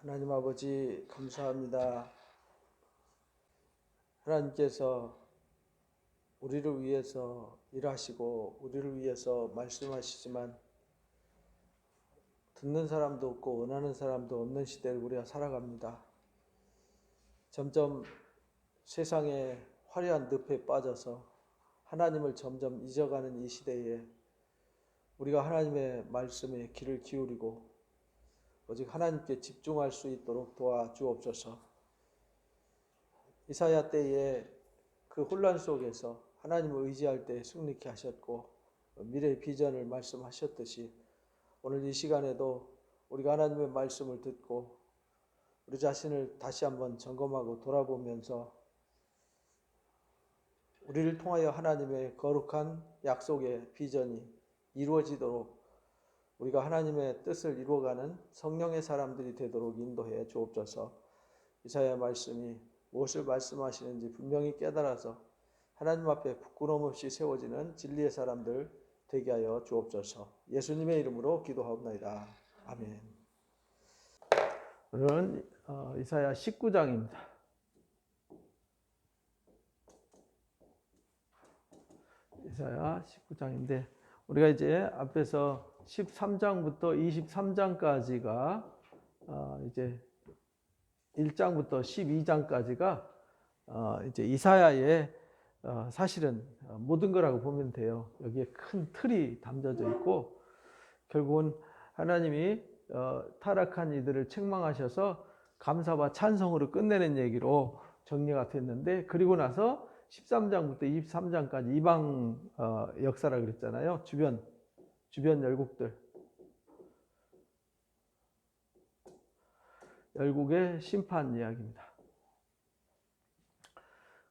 하나님 아버지 감사합니다. 하나님께서 우리를 위해서 일하시고 우리를 위해서 말씀하시지만 듣는 사람도 없고 원하는 사람도 없는 시대를 우리가 살아갑니다. 점점 세상의 화려한 늪에 빠져서 하나님을 점점 잊어가는 이 시대에 우리가 하나님의 말씀에 귀를 기울이고 오직 하나님께 집중할 수 있도록 도와주옵소서. 이사야 때에 그 혼란 속에서 하나님을 의지할 때 승리케 하셨고 미래의 비전을 말씀하셨듯이 오늘 이 시간에도 우리가 하나님의 말씀을 듣고 우리 자신을 다시 한번 점검하고 돌아보면서 우리를 통하여 하나님의 거룩한 약속의 비전이 이루어지도록 우리가 하나님의 뜻을 이루어가는 성령의 사람들이 되도록 인도해 주옵소서. 이사야 말씀이 무엇을 말씀하시는지 분명히 깨달아서 하나님 앞에 부끄러움 없이 세워지는 진리의 사람들 되게 하여 주옵소서. 예수님의 이름으로 기도하옵나이다. 아멘. 오늘은 어, 이사야 19장입니다. 이사야 19장인데 우리가 이제 앞에서 13장부터 23장까지가 어, 이제 1장부터 12장까지가 어, 이제 이사야의 어, 사실은 모든 거라고 보면 돼요. 여기에 큰 틀이 담겨져 있고 결국은 하나님이 어, 타락한 이들을 책망하셔서 감사와 찬성으로 끝내는 얘기로 정리가 됐는데 그리고 나서 13장부터 23장까지 이방 어, 역사라 그랬잖아요. 주변 주변 열국들 열국의 심판 이야기입니다.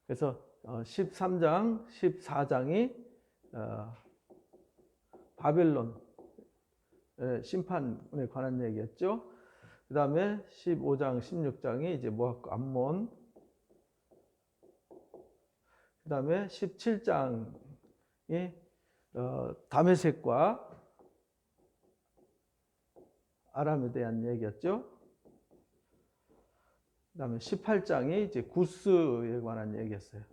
그래서 13장, 14장이 어, 바벨론 심판에 관한 얘기였죠. 그 다음에 15장, 16장이 이제 모압과 암몬. 그 다음에 17장이 어, 다메섹과 아람에 대한 얘기였죠. 그 다음에 18장이 이제 구스에 관한 얘기였어요.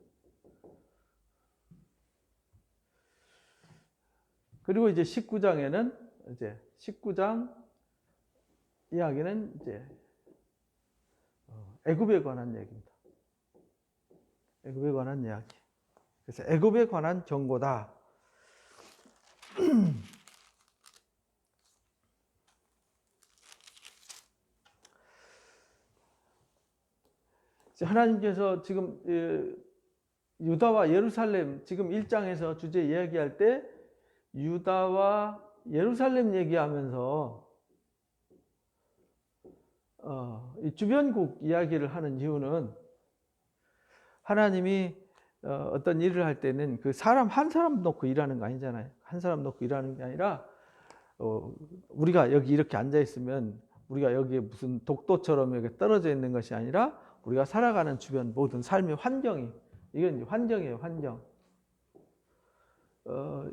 그리고 이제 19장에는 이제 19장 이야기는 이제 어, 애굽에 관한 얘기입니다. 애굽에 관한 이야기. 그래서 애굽에 관한 경고다. 하나님께서 지금 유다와 예루살렘 지금 1장에서 주제 이야기할 때 유다와 예루살렘 얘기하면서 어, 주변국 이야기를 하는 이유는 하나님이 어, 떤 일을 할 때는 그 사람 한 사람 놓고 일하는 거 아니잖아요. 한 사람 놓고 일하는 게 아니라 어, 우리가 여기 이렇게 앉아 있으면 우리가 여기에 무슨 독도처럼 여기 떨어져 있는 것이 아니라 우리가 살아가는 주변 모든 삶의 환경이 이건 환경이에요, 환경. 어,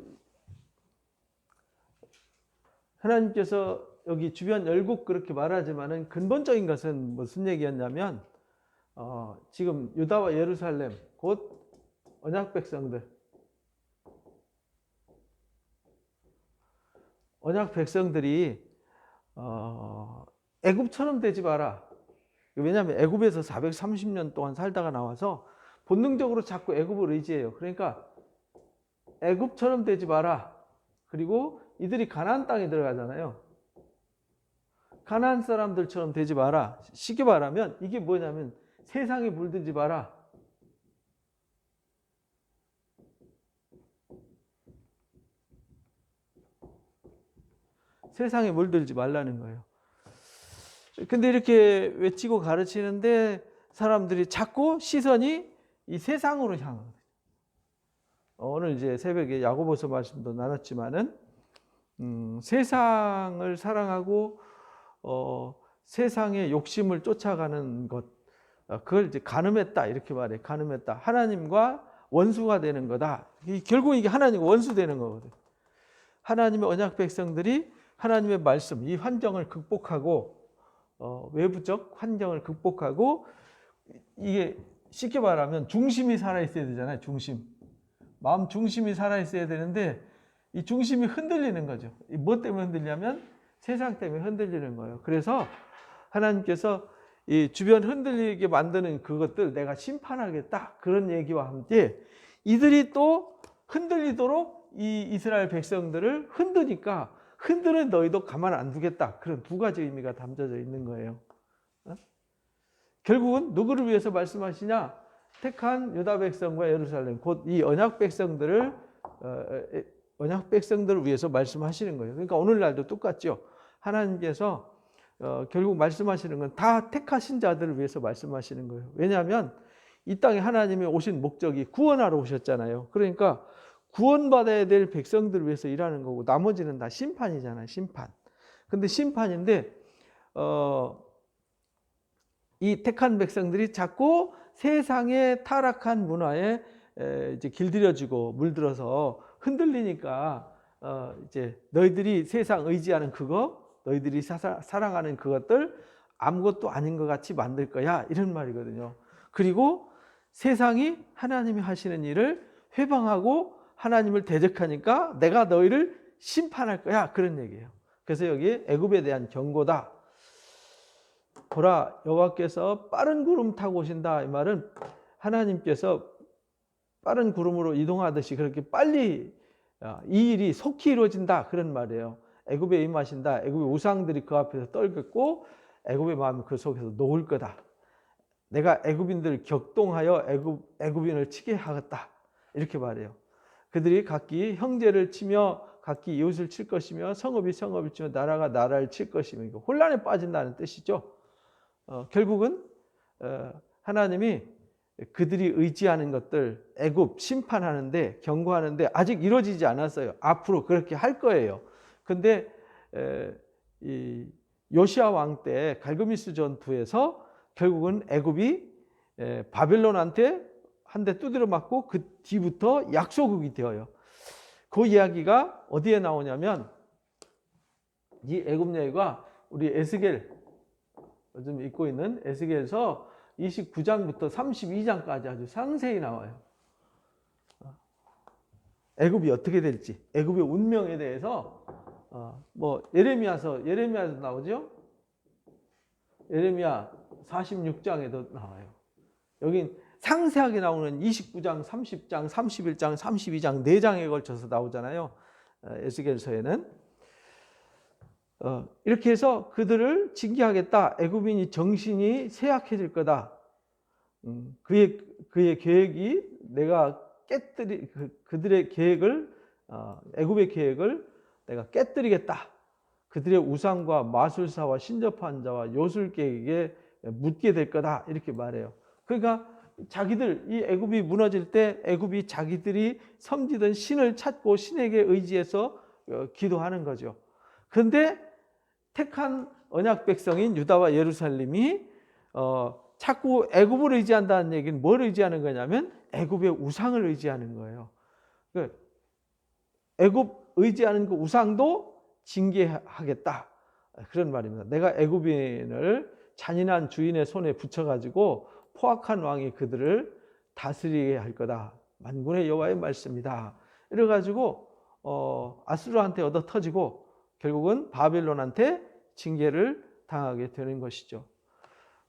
하나님께서 여기 주변 열국 그렇게 말하지만은 근본적인 것은 무슨 얘기였냐면 어, 지금 유다와 예루살렘 곧 언약 백성들 언약 백성들이 어, 애굽처럼 되지 마라. 왜냐하면 애굽에서 430년 동안 살다가 나와서 본능적으로 자꾸 애굽을 의지해요. 그러니까 애굽처럼 되지 마라. 그리고 이들이 가나안 땅에 들어가잖아요. 가나안 사람들처럼 되지 마라. 쉽게 말하면 이게 뭐냐면 세상에 물들지 마라. 세상에 물들지 말라는 거예요. 근데 이렇게 외치고 가르치는데 사람들이 자꾸 시선이 이 세상으로 향하거든요. 오늘 이제 새벽에 야고보서 말씀도 나눴지만은 음, 세상을 사랑하고 어, 세상의 욕심을 쫓아가는 것 어, 그걸 이제 가늠했다 이렇게 말해 가늠했다 하나님과 원수가 되는 거다 결국 이게 하나님과 원수 되는 거거든 하나님의 언약 백성들이 하나님의 말씀 이 환경을 극복하고 어, 외부적 환경을 극복하고 이게 쉽게 말하면 중심이 살아 있어야 되잖아요. 중심. 마음 중심이 살아 있어야 되는데 이 중심이 흔들리는 거죠. 이뭐 때문에 흔들냐면 세상 때문에 흔들리는 거예요. 그래서 하나님께서 이 주변 흔들리게 만드는 그것들 내가 심판하겠다. 그런 얘기와 함께 이들이 또 흔들리도록 이 이스라엘 백성들을 흔드니까 흔드는 너희도 가만 안 두겠다. 그런 두 가지 의미가 담겨져 있는 거예요. 어? 결국은 누구를 위해서 말씀하시냐? 택한 유다 백성과 예루살렘 곧 이 언약 백성들을 어, 에, 언약 백성들을 위해서 말씀하시는 거예요. 그러니까 오늘날도 똑같죠. 하나님께서 어, 결국 말씀하시는 건 다 택하신 자들을 위해서 말씀하시는 거예요. 왜냐하면 이 땅에 하나님이 오신 목적이 구원하러 오셨잖아요. 그러니까 구원받아야 될 백성들을 위해서 일하는 거고 나머지는 다 심판이잖아요. 심판. 근데 심판인데 어, 이 택한 백성들이 자꾸 세상의 타락한 문화에 에, 이제 길들여지고 물들어서 흔들리니까 어, 이제 너희들이 세상 의지하는 그거, 너희들이 사, 사랑하는 그것들 아무것도 아닌 것 같이 만들 거야 이런 말이거든요. 그리고 세상이 하나님이 하시는 일을 회방하고 하나님을 대적하니까 내가 너희를 심판할 거야 그런 얘기예요. 그래서 여기 애굽에 대한 경고다. 보라 여호와께서 빠른 구름 타고 오신다 이 말은 하나님께서 빠른 구름으로 이동하듯이 그렇게 빨리 어, 이 일이 속히 이루어진다 그런 말이에요. 애굽에 임하신다. 애굽의 우상들이 그 앞에서 떨겠고 애굽의 마음이 그 속에서 녹을 거다. 내가 애굽인들을 격동하여 애굽 애굽인을 치게 하겠다. 이렇게 말해요. 그들이 각기 형제를 치며 각기 이웃을 칠 것이며 성읍이 성읍을 치며 나라가 나라를 칠 것이며 이거 혼란에 빠진다는 뜻이죠. 어, 결국은 어, 하나님이 그들이 의지하는 것들 애굽 심판하는데 경고하는데 아직 이루어지지 않았어요. 앞으로 그렇게 할 거예요. 근데 에, 이 요시아 왕 때 갈그미스 전투에서 결국은 애굽이 에, 바벨론한테 한 대 두드려 맞고 그 뒤부터 약소국이 되어요. 그 이야기가 어디에 나오냐면 이 애굽 여인과 우리 에스겔 요즘 읽고 있는 에스겔에서 29장부터 32장까지 아주 상세히 나와요. 애굽이 어떻게 될지, 애굽의 운명에 대해서 어, 뭐 예레미야서 예레미야에서 나오죠. 예레미야 46장에도 나와요. 여긴 상세하게 나오는 29장, 30장, 31장, 32장 네 장에 걸쳐서 나오잖아요. 어, 에스겔서에는 어, 이렇게 해서 그들을 징계하겠다. 애굽인이 정신이 쇠약해질 거다. 음, 그의 그의 계획이 내가 깨뜨리 그, 들의 계획을 어, 애굽의 계획을 내가 깨뜨리겠다. 그들의 우상과 마술사와 신접한 자와 요술계에게 묻게 될 거다. 이렇게 말해요. 그러니까 자기들 이 애굽이 무너질 때 애굽이 자기들이 섬기던 신을 찾고 신에게 의지해서 어, 기도하는 거죠. 그런데 택한 언약 백성인 유다와 예루살렘이 어, 자꾸 애굽을 의지한다는 얘기는 뭘 의지하는 거냐면 애굽의 우상을 의지하는 거예요. 그 애굽 의지하는 그 우상도 징계하겠다 그런 말입니다. 내가 애굽인을 잔인한 주인의 손에 붙여가지고 포악한 왕이 그들을 다스리게 할 거다. 만군의 여호와의 말씀이다. 이래 가지고 어, 아수르한테 얻어 터지고 결국은 바벨론한테 징계를 당하게 되는 것이죠.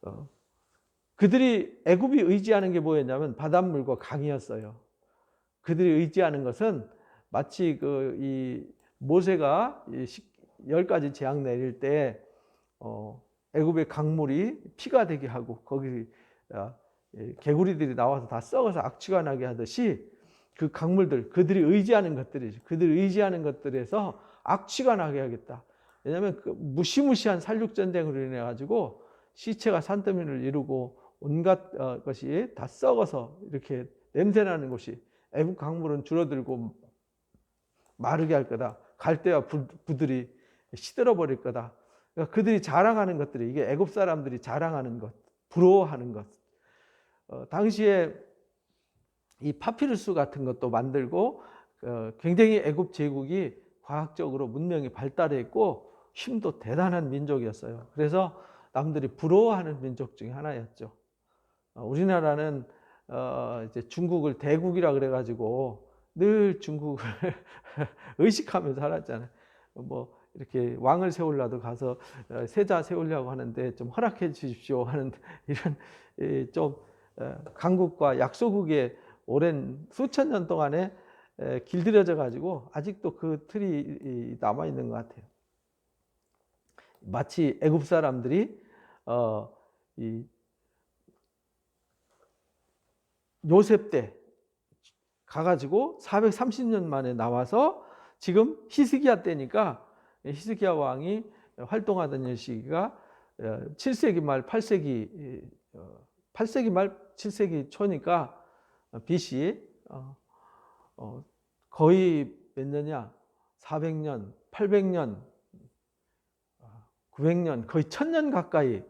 어, 그들이 애굽이 의지하는 게 뭐였냐면 바닷물과 강이었어요. 그들이 의지하는 것은 마치 그 이 모세가 열 가지 재앙 내릴 때 어, 애굽의 강물이 피가 되게 하고 거기 아, 개구리들이 나와서 다 썩어서 악취가 나게 하듯이 그 강물들 그들이 의지하는 것들이죠. 그들이 의지하는 것들에서 악취가 나게 하겠다. 왜냐하면 그 무시무시한 살육 전쟁으로 인해 가지고 시체가 산더미를 이루고 온갖 어, 것이 다 썩어서 이렇게 냄새나는 곳이 애국 강물은 줄어들고 마르게 할 거다. 갈대와 부들이 시들어 버릴 거다. 그러니까 그들이 자랑하는 것들이 이게 애굽 사람들이 자랑하는 것, 부러워하는 것. 어, 당시에 이 파피루스 같은 것도 만들고 어, 굉장히 애굽 제국이 과학적으로 문명이 발달했고 힘도 대단한 민족이었어요. 그래서 남들이 부러워하는 민족 중에 하나였죠. 어, 우리나라는 어, 이제 중국을 대국이라 그래가지고 늘 중국을 의식하면서 살았잖아요. 뭐 이렇게 왕을 세우려도 가서 어, 세자 세우려고 하는데 좀 허락해 주십시오 하는 이런 이, 좀 어, 강국과 약소국의 오랜 수천 년 동안에 에, 길들여져 가지고 아직도 그 틀이 남아 있는 것 같아요. 마치 애굽 사람들이 어, 이 요셉 때 가가지고 430년 만에 나와서 지금 히스기야 때니까 히스기야 왕이 활동하던 시기가 7세기 말 8세기 8세기 말 7세기 초니까 BC 어, 어, 거의 몇 년이야? 400년, 800년, 900년, 거의 1000년 가까이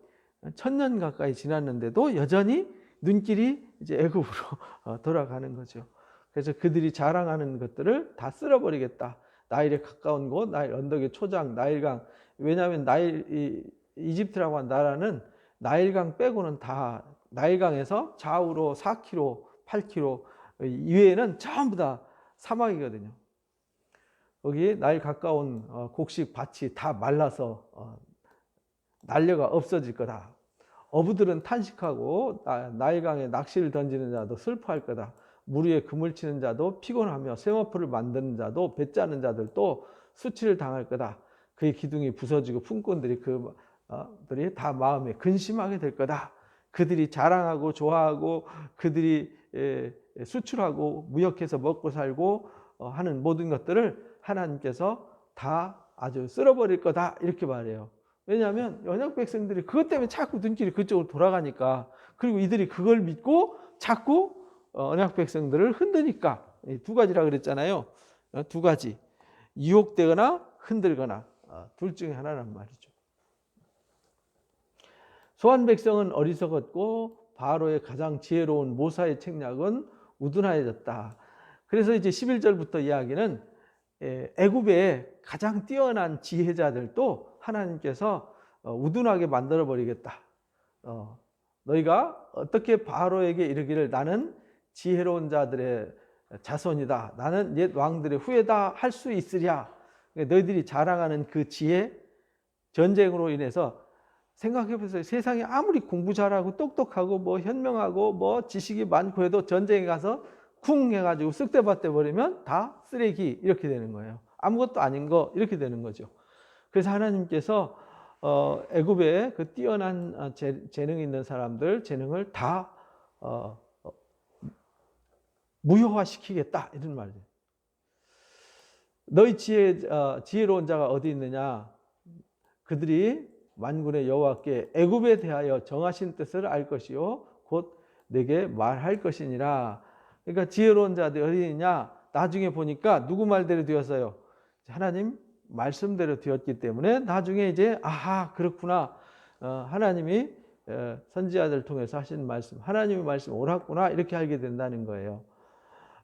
1000년 가까이 지났는데도 여전히 눈길이 이제 애굽으로 어, 돌아가는 거죠. 그래서 그들이 자랑하는 것들을 다 쓸어버리겠다. 나일에 가까운 곳, 나일 언덕의 초장, 나일강. 왜냐하면 나일 이, 이집트라고 한 나라는 나일강 빼고는 다 나일강에서 좌우로 4km, 8km 이외에는 전부 다 사막이거든요. 거기 나일 가까운 어, 곡식 밭이 다 말라서 어, 난려가 없어질 거다. 어부들은 탄식하고 나일강에 낚시를 던지는 자도 슬퍼할 거다. 물 위에 그물 치는 자도 피곤하며 세마포를 만드는 자도 배 짜는 자들도 수치를 당할 거다. 그의 기둥이 부서지고 품꾼들이 그들이 다 마음에 근심하게 될 거다. 그들이 자랑하고 좋아하고 그들이 수출하고 무역해서 먹고 살고 어, 하는 모든 것들을 하나님께서 다 아주 쓸어버릴 거다 이렇게 말해요. 왜냐하면 연약 백성들이 그것 때문에 자꾸 눈길이 그쪽으로 돌아가니까 그리고 이들이 그걸 믿고 자꾸 어, 언약 백성들을 흔드니까 두 가지라 그랬잖아요. 어, 두 가지 유혹되거나 흔들거나 어, 둘 중에 하나란 말이죠. 소환 백성은 어리석었고 바로의 가장 지혜로운 모사의 책략은 우둔하여졌다. 그래서 이제 11절부터 이야기는 애굽의 가장 뛰어난 지혜자들도 하나님께서 우둔하게 만들어 버리겠다. 너희가 어떻게 바로에게 이르기를 나는 지혜로운 자들의 자손이다. 나는 옛 왕들의 후예다 할 수 있으랴. 너희들이 자랑하는 그 지혜, 전쟁으로 인해서 생각해 보세요. 세상에 아무리 공부 잘하고 똑똑하고 뭐 현명하고 뭐 지식이 많고 해도 전쟁에 가서 쿵 해가지고 쓱대밭대 버리면 다 쓰레기 이렇게 되는 거예요. 아무것도 아닌 거 이렇게 되는 거죠. 그래서 하나님께서 어, 애굽의 그 뛰어난 어, 재, 능 있는 사람들 재능을 다 어, 무효화시키겠다 이런 말이에요. 너희 지혜 어, 지혜로운 자가 어디 있느냐? 그들이 만군의 여호와께 애굽에 대하여 정하신 뜻을 알 것이요 곧 내게 말할 것이니라. 그러니까 지혜로운 자들이 어디 있냐? 나중에 보니까 누구 말대로 되었어요? 하나님 말씀대로 되었기 때문에 나중에 이제 아하 그렇구나. 어, 하나님이 어, 선지자들 통해서 하신 말씀, 하나님의 말씀 옳았구나 이렇게 알게 된다는 거예요.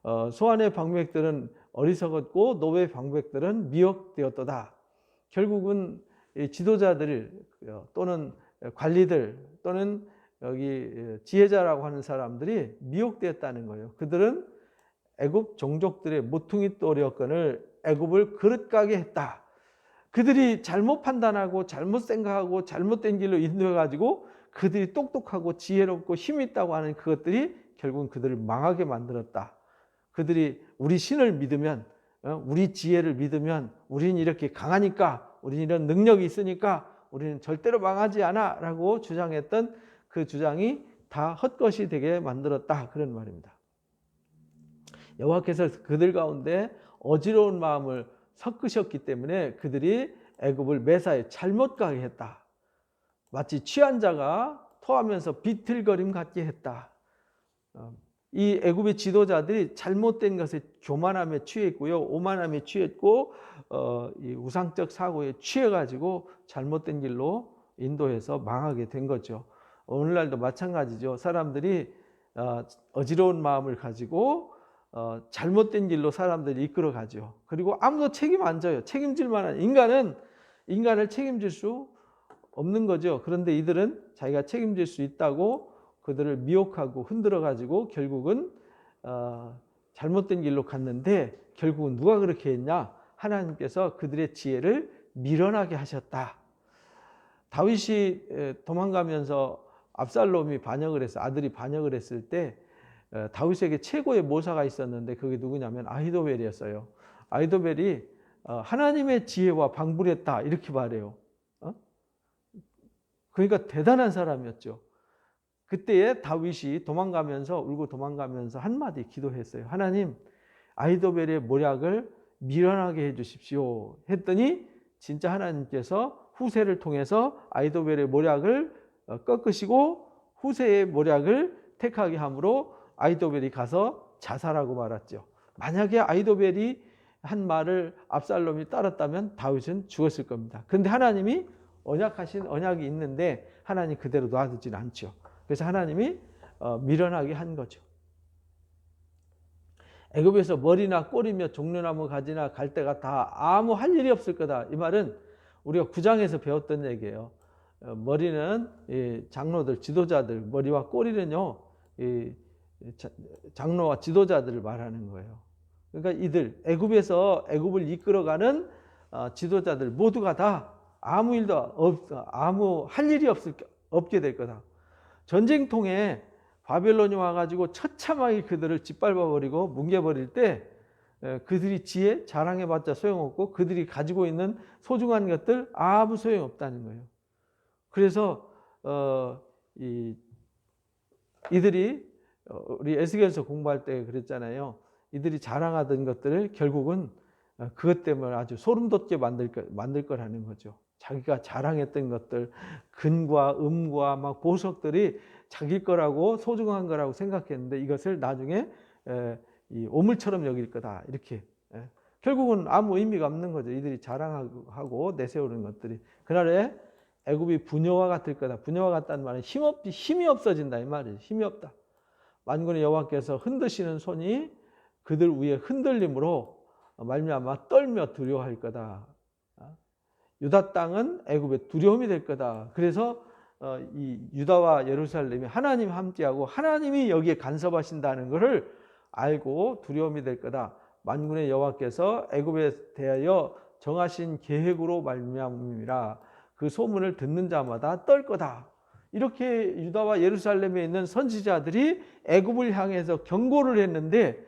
어, 소환의 방백들은 어리석었고 노의 방백들은 미혹되었도다. 결국은 지도자들 어, 또는 관리들 또는 여기 지혜자라고 하는 사람들이 미혹되었다는 거예요. 그들은 애굽 종족들의 모퉁이 또리였건을 애굽을 그릇가게 했다. 그들이 잘못 판단하고 잘못 생각하고 잘못된 길로 인도해 가지고 그들이 똑똑하고 지혜롭고 힘 있다고 하는 그것들이 결국은 그들을 망하게 만들었다. 그들이 우리 신을 믿으면 어, 우리 지혜를 믿으면 우리는 이렇게 강하니까 우리는 이런 능력이 있으니까 우리는 절대로 망하지 않아 라고 주장했던 그 주장이 다 헛것이 되게 만들었다 그런 말입니다. 여호와께서 그들 가운데 어지러운 마음을 섞으셨기 때문에 그들이 애굽을 매사에 잘못 가게 했다. 마치 취한 자가 토하면서 비틀거림 같게 했다. 어, 이 애굽의 지도자들이 잘못된 것에 교만함에 취했고요, 오만함에 취했고 어, 이 우상적 사고에 취해가지고 잘못된 길로 인도해서 망하게 된 거죠. 오늘날도 마찬가지죠. 사람들이 어, 어지러운 마음을 가지고 어, 잘못된 길로 사람들이 이끌어 가죠. 그리고 아무도 책임 안 져요. 책임질 만한 인간은 인간을 책임질 수 없는 거죠. 그런데 이들은 자기가 책임질 수 있다고 그들을 미혹하고 흔들어 가지고 결국은 어, 잘못된 길로 갔는데 결국은 누가 그렇게 했냐? 하나님께서 그들의 지혜를 밀어나게 하셨다. 다윗이 에, 도망가면서 압살롬이 반역을 했어 아들이 반역을 했을 때 어, 다윗에게 최고의 모사가 있었는데 그게 누구냐면 아히도벨이었어요. 아히도벨이 어, 하나님의 지혜와 방불했다 이렇게 말해요. 어? 그러니까 대단한 사람이었죠. 그때에 다윗이 도망가면서 울고 도망가면서 한마디 기도했어요. 하나님 아히도벨의 모략을 밀어나게 해 주십시오. 했더니 진짜 하나님께서 후세를 통해서 아히도벨의 모략을 어, 꺾으시고 후세의 모략을 택하게 함으로 아히도벨이 가서 자살하고 말았죠. 만약에 아히도벨이 한 말을 압살롬이 따랐다면 다윗은 죽었을 겁니다. 그런데 하나님이 언약하신 언약이 있는데 하나님 그대로 놔두지는 않죠. 그래서 하나님이 어, 밀어나게 한 거죠. 애굽에서 머리나 꼬리며 종려나무 가지나 갈대가 다 아무 할 일이 없을 거다. 이 말은 우리가 구장에서 배웠던 얘기예요. 어, 머리는 이 장로들, 지도자들, 머리와 꼬리는요, 장로와 지도자들을 말하는 거예요. 그러니까 이들 애굽에서 애굽을 이끌어가는 어, 지도자들 모두가 다 아무 일도 없, 아무 할 일이 없을 없게 될 거다. 전쟁통에 바벨론이 와가지고 처참하게 그들을 짓밟아 버리고 뭉개버릴 때 에, 그들이 지혜 자랑해봤자 소용없고 그들이 가지고 있는 소중한 것들 아무 소용없다는 거예요. 그래서 어, 이, 이들이 어, 우리 에스겔서 공부할 때 그랬잖아요. 이들이 자랑하던 것들을 결국은 어, 그것 때문에 아주 소름 돋게 만들 거, 만들 거라는 거죠. 자기가 자랑했던 것들, 근과 음과 막 보석들이 자기 거라고 소중한 거라고 생각했는데 이것을 나중에 에, 이 오물처럼 여길 거다 이렇게 예. 결국은 아무 의미가 없는 거죠. 이들이 자랑하고 내세우는 것들이 그날에 애굽이 부녀와 같을 거다. 부녀와 같다는 말은 힘없 힘이 없어진다 이 말이에요. 힘이 없다. 만군의 여호와께서 흔드시는 손이 그들 위에 흔들림으로 말미암아 떨며 두려워할 거다. 어? 유다 땅은 애굽의 두려움이 될 거다. 그래서 어, 이 유다와 예루살렘이 하나님 함께하고 하나님이 여기에 간섭하신다는 것을 알고 두려움이 될 거다. 만군의 여호와께서 애굽에 대하여 정하신 계획으로 말미암음이라 그 소문을 듣는 자마다 떨 거다. 이렇게 유다와 예루살렘에 있는 선지자들이 애굽을 향해서 경고를 했는데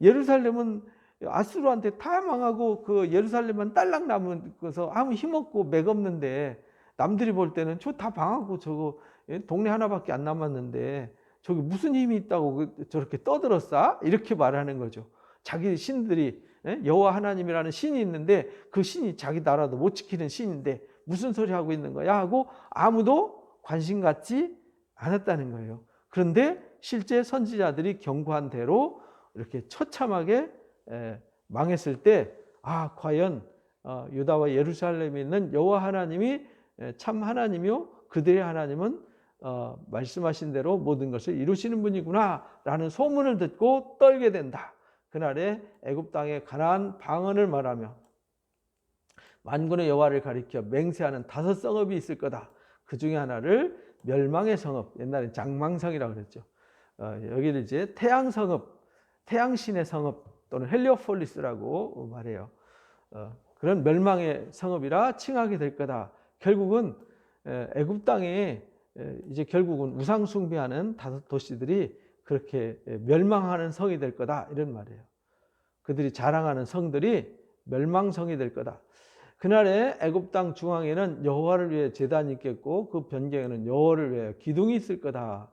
예루살렘은 아수르한테 다 망하고 그 예루살렘은 딸랑 남아서 아무 힘없고 맥없는데 남들이 볼 때는 저다 망하고 저거 예, 동네 하나밖에 안 남았는데 저기 무슨 힘이 있다고 그 저렇게 떠들었어? 이렇게 말하는 거죠. 자기 신들이 예, 여호와 하나님이라는 신이 있는데 그 신이 자기 나라도 못 지키는 신인데 무슨 소리 하고 있는 거야 하고 아무도 관심 갖지 않았다는 거예요. 그런데 실제 선지자들이 경고한 대로 이렇게 처참하게 에, 망했을 때, 아 과연 어, 유다와 예루살렘에 있는 여호와 하나님이 에, 참 하나님이요 그들의 하나님은 어, 말씀하신 대로 모든 것을 이루시는 분이구나라는 소문을 듣고 떨게 된다. 그날에 애굽 땅에 가나안 방언을 말하며 만군의 여호와를 가리켜 맹세하는 다섯 성읍이 있을 거다. 그 중에 하나를 멸망의 성읍, 옛날에 장망성이라고 그랬죠. 어, 여기를 이제 태양 성읍, 태양신의 성읍 또는 헬리오폴리스라고 말해요. 어, 그런 멸망의 성읍이라 칭하게 될 거다. 결국은 에, 애굽 땅에 에, 이제 결국은 우상 숭배하는 다섯 도시들이 그렇게 에, 멸망하는 성이 될 거다 이런 말이에요. 그들이 자랑하는 성들이 멸망성이 될 거다. 그날에 애굽 땅 중앙에는 여호와를 위해 제단이 있겠고 그 변경에는 여호와를 위해 기둥이 있을 거다.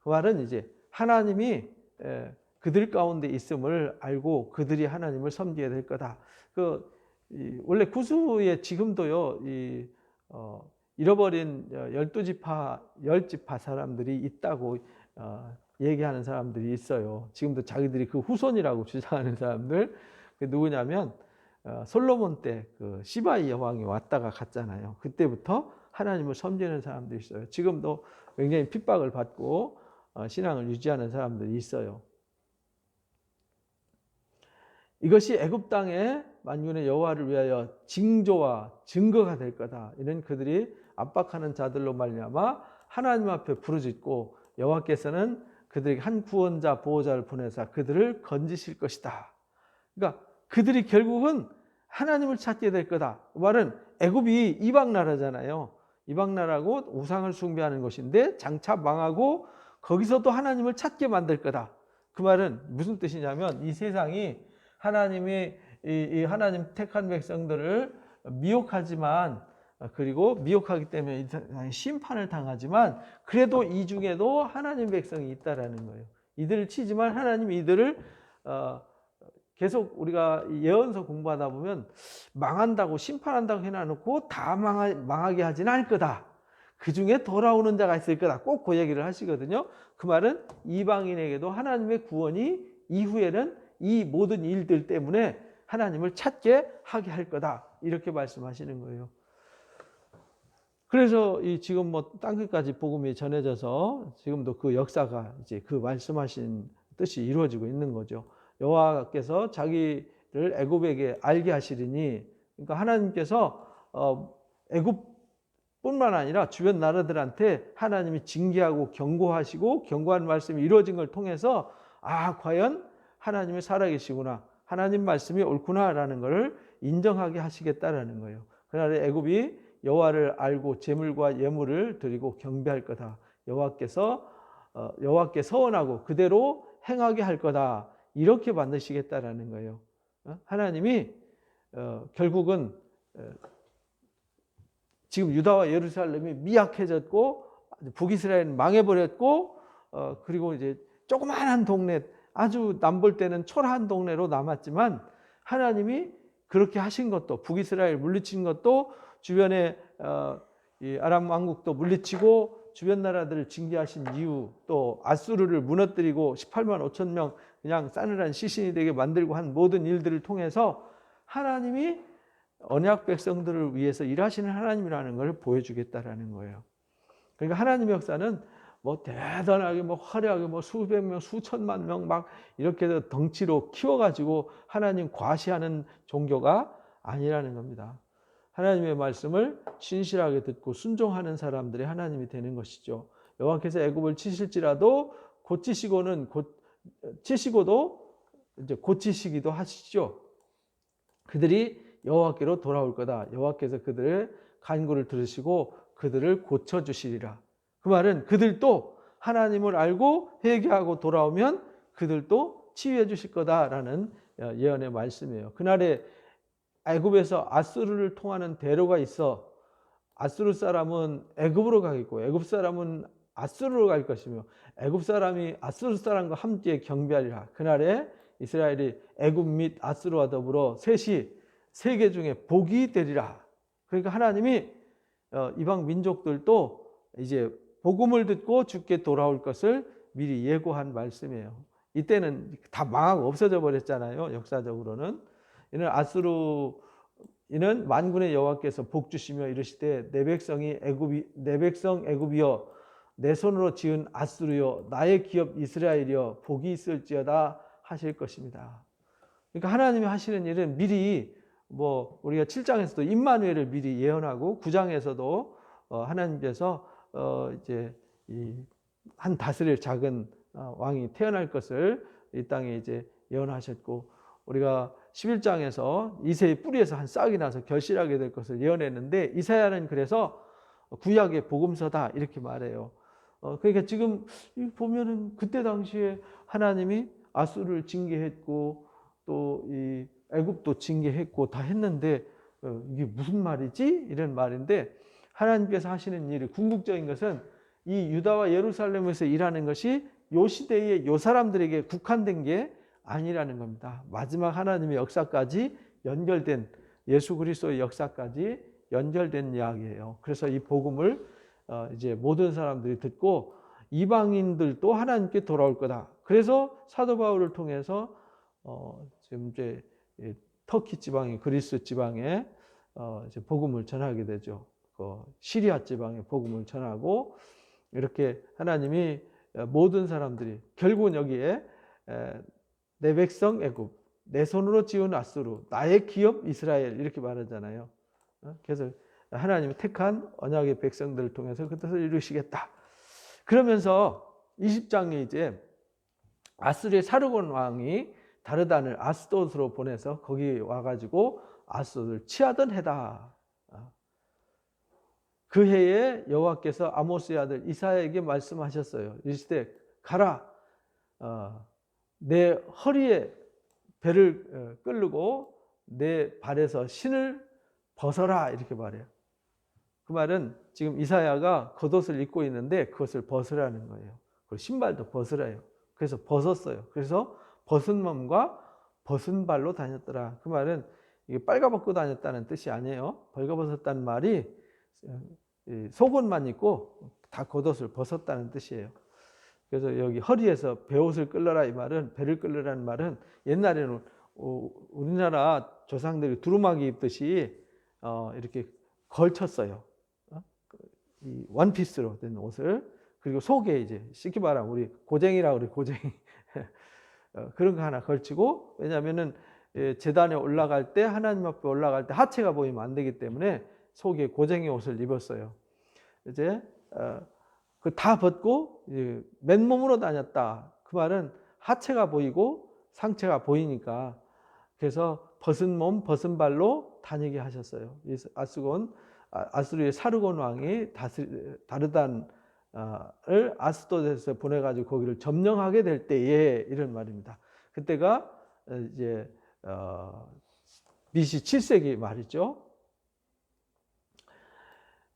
그 말은 이제 하나님이 에, 그들 가운데 있음을 알고 그들이 하나님을 섬기게 될 거다. 그 이, 원래 구수에 지금도요 이 어, 잃어버린 열두 지파 열 지파 사람들이 있다고 어, 얘기하는 사람들이 있어요. 지금도 자기들이 그 후손이라고 주장하는 사람들 그 누구냐면 어, 솔로몬 때 그 시바이 여왕이 왔다가 갔잖아요. 그때부터 하나님을 섬기는 사람들이 있어요. 지금도 굉장히 핍박을 받고 어, 신앙을 유지하는 사람들이 있어요. 이것이 애굽 땅에 만군의 여호와를 위하여 징조와 증거가 될 거다. 이런 그들이 압박하는 자들로 말미암아 하나님 앞에 부르짖고 여호와께서는 그들에게 한 구원자 보호자를 보내사 그들을 건지실 것이다. 그러니까 그들이 결국은 하나님을 찾게 될 거다. 그 말은 애굽이 이방 나라잖아요. 이방 나라고 우상을 숭배하는 것인데 장차 망하고 거기서도 하나님을 찾게 만들 거다. 그 말은 무슨 뜻이냐면 이 세상이 하나님이 이, 이 하나님 택한 백성들을 미혹하지만 그리고 미혹하기 때문에 심판을 당하지만 그래도 이 중에도 하나님 백성이 있다라는 거예요. 이들을 치지만 하나님이 이들을 어, 계속 우리가 예언서 공부하다 보면 망한다고 심판한다고 해놔놓고 다 망하, 망하게 하지는 않을 거다. 그 중에 돌아오는 자가 있을 거다. 꼭 그 얘기를 하시거든요. 그 말은 이방인에게도 하나님의 구원이 이후에는 이 모든 일들 때문에 하나님을 찾게 하게 할 거다. 이렇게 말씀하시는 거예요. 그래서 이 지금 뭐 땅 끝까지 복음이 전해져서 지금도 그 역사가 이제 그 말씀하신 뜻이 이루어지고 있는 거죠. 여호와께서 자기를 애굽에게 알게 하시리니 그러니까 하나님께서 어 애굽뿐만 아니라 주변 나라들한테 하나님이 징계하고 경고하시고 경고하는 말씀이 이루어진 걸 통해서 아 과연 하나님이 살아계시구나 하나님 말씀이 옳구나라는 것을 인정하게 하시겠다라는 거예요. 그날에 애굽이 여호와를 알고 제물과 예물을 드리고 경배할 거다. 여호와께서 어, 여호와께 서원하고 그대로 행하게 할 거다. 이렇게 만드시겠다라는 거예요. 어? 하나님이 어, 결국은 지금 유다와 예루살렘이 미약해졌고 북이스라엘은 망해버렸고 그리고 이제 조그마한 동네 아주 남볼 때는 초라한 동네로 남았지만 하나님이 그렇게 하신 것도 북이스라엘 물리친 것도 주변에 이 아람 왕국도 물리치고 주변 나라들을 징계하신 이유 또 아수르를 무너뜨리고 18만 5천 명 그냥 싸늘한 시신이 되게 만들고 한 모든 일들을 통해서 하나님이 언약 백성들을 위해서 일하시는 하나님이라는 것을 보여주겠다라는 거예요. 그러니까 하나님의 역사는 뭐 대단하게 뭐 화려하게 뭐 수백 명, 수천만 명 막 이렇게 덩치로 키워가지고 하나님 과시하는 종교가 아니라는 겁니다. 하나님의 말씀을 신실하게 듣고 순종하는 사람들이 하나님이 되는 것이죠. 여호와께서 애굽을 치실지라도 고치시고는 곧 치시고도 이제 고치시기도 하시죠. 그들이 여호와께로 돌아올 거다. 여호와께서 그들의 간구를 들으시고 그들을 고쳐 주시리라. 그 말은 그들도 하나님을 알고 회개하고 돌아오면 그들도 치유해 주실 거다라는 예언의 말씀이에요. 그날에 애굽에서 아수르를 통하는 대로가 있어 아수르 사람은 애굽으로 가겠고 애굽 사람은 아수르로 갈 것이며 애굽 사람이 아수르 사람과 함께 경배하리라. 그날에 이스라엘이 애굽 및 아수르와 더불어 셋이 세계 중에 복이 되리라. 그러니까 하나님이 어, 이방 민족들도 이제 복음을 듣고 죽게 돌아올 것을 미리 예고한 말씀이에요. 이때는 다 망하고 없어져 버렸잖아요. 역사적으로는. 이는 아수르 이는 만군의 여호와께서 복 주시며 이르시되 내 백성이 애굽이 내 백성 애굽이여 내 손으로 지은 아수르여 나의 기업 이스라엘이여 복이 있을지어다 하실 것입니다. 그러니까 하나님이 하시는 일은 미리 뭐 우리가 7장에서도 임마누엘을 미리 예언하고 9장에서도 어 하나님께서 어 이제 이한 다스릴 작은 어, 왕이 태어날 것을 이 땅에 이제 예언하셨고 우리가 11장에서 이세의 뿌리에서 한 싹이 나서 결실하게 될 것을 예언했는데 이사야는 그래서 구약의 복음서다 이렇게 말해요. 어, 그러니까 지금 보면은 그때 당시에 하나님이 아수를 징계했고 또 이 애굽도 징계했고 다 했는데 어, 이게 무슨 말이지? 이런 말인데 하나님께서 하시는 일이 궁극적인 것은 이 유다와 예루살렘에서 일하는 것이 요 시대의 요 사람들에게 국한된 게 아니라는 겁니다. 마지막 하나님의 역사까지 연결된 예수 그리스도의 역사까지 연결된 이야기예요. 그래서 이 복음을 어, 이제 모든 사람들이 듣고 이방인들도 하나님께 돌아올 거다. 그래서 사도 바울을 통해서 어, 지금 이제 터키 지방에 그리스 지방에 어, 이제 복음을 전하게 되죠. 그 시리아 지방에 복음을 전하고 이렇게 하나님이 모든 사람들이 결국은 여기에 내 백성 애굽, 내 손으로 지은 아수르, 나의 기업 이스라엘 이렇게 말하잖아요. 그래서 하나님이 택한 언약의 백성들을 통해서 그 뜻을 이루시겠다. 그러면서 20장에 이제 아스리의 사르곤 왕이 다르단을 아스돗으로 보내서 거기 와가지고 아스돗을 취하던 해다. 어. 그 해에 여호와께서 아모스의 아들 이사야에게 말씀하셨어요. 이르시되 가라, 어, 내 허리에 배를 어, 끌고 내 발에서 신을 벗어라 이렇게 말해요. 그 말은 지금 이사야가 겉옷을 입고 있는데 그것을 벗으라는 거예요. 그리고 신발도 벗으라요. 그래서 벗었어요. 그래서 벗은 몸과 벗은 발로 다녔더라. 그 말은 이게 빨가벗고 다녔다는 뜻이 아니에요. 벌거벗었다는 말이 속옷만 입고 다 겉옷을 벗었다는 뜻이에요. 그래서 여기 허리에서 배옷을 끌러라 이 말은 배를 끌러라는 말은 옛날에는 우리나라 조상들이 두루마기 입듯이 어, 이렇게 걸쳤어요. 어? 이 원피스로 된 옷을 그리고 속에 이제 말하면 우리 고쟁이라 우리 고쟁이 어, 그런 거 하나 걸치고 왜냐하면은 예, 재단에 올라갈 때 하나님 앞에 올라갈 때 하체가 보이면 안 되기 때문에 속에 고쟁이 옷을 입었어요. 이제 그 다 벗고 맨몸으로 다녔다. 그 말은 하체가 보이고 상체가 보이니까 그래서 벗은 몸, 벗은 발로 다니게 하셨어요. 아스곤, 아, 아수르의 사르곤 왕이 다르단을 아스도에서 보내가지고 거기를 점령하게 될 때에 이런 말입니다. 그때가 이제 어, BC 7세기 말이죠.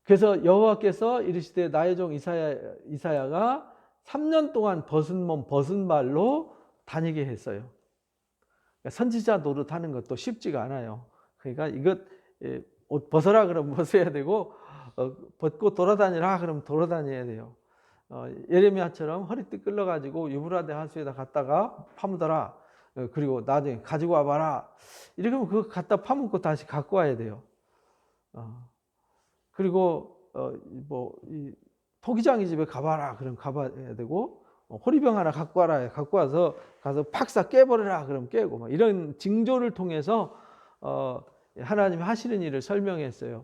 그래서 여호와께서 이르시되 나의 종 이사야, 이사야가 3년 동안 벗은 몸 벗은 발로 다니게 했어요. 그러니까 선지자 노릇하는 것도 쉽지가 않아요. 그러니까 이것 예, 옷 벗어라 그러면 벗어야 되고 어, 벗고 돌아다니라 그러면 돌아다녀야 돼요. 어, 예레미야처럼 허리띠 끌려가지고 유브라데 하수에다 갔다가 파묻어라. 어, 그리고 나중에 가지고 와봐라. 이렇게 하면 그거 갖다 파묻고 다시 갖고 와야 돼요. 어, 그리고 어, 뭐 이, 토기장이 집에 가봐라. 그럼 가봐야 되고 어, 호리병 하나 갖고 와라. 갖고 와서 가서 팍사 깨버려라. 그럼 깨고 막 이런 징조를 통해서 어, 하나님 하시는 일을 설명했어요.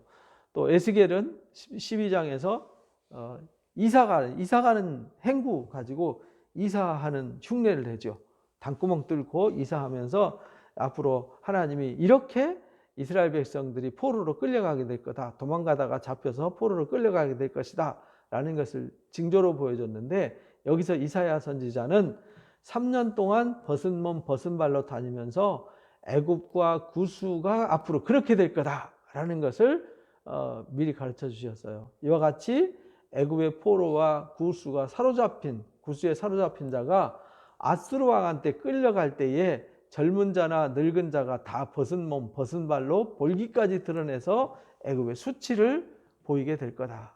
또 에스겔은 12장에서 어, 이사가 이사가는 행구 가지고 이사하는 흉내를 내죠. 단구멍 뚫고 이사하면서 앞으로 하나님이 이렇게 이스라엘 백성들이 포로로 끌려가게 될 거다. 도망가다가 잡혀서 포로로 끌려가게 될 것이다. 라는 것을 징조로 보여줬는데 여기서 이사야 선지자는 3년 동안 벗은 몸 벗은 발로 다니면서 애굽과 구수가 앞으로 그렇게 될 거다라는 것을 어, 미리 가르쳐 주셨어요. 이와 같이 애굽의 포로와 구수가 사로잡힌 구수에 사로잡힌 자가 아스루 왕한테 끌려갈 때에 젊은 자나 늙은 자가 다 벗은 몸 벗은 발로 볼기까지 드러내서 애굽의 수치를 보이게 될 거다.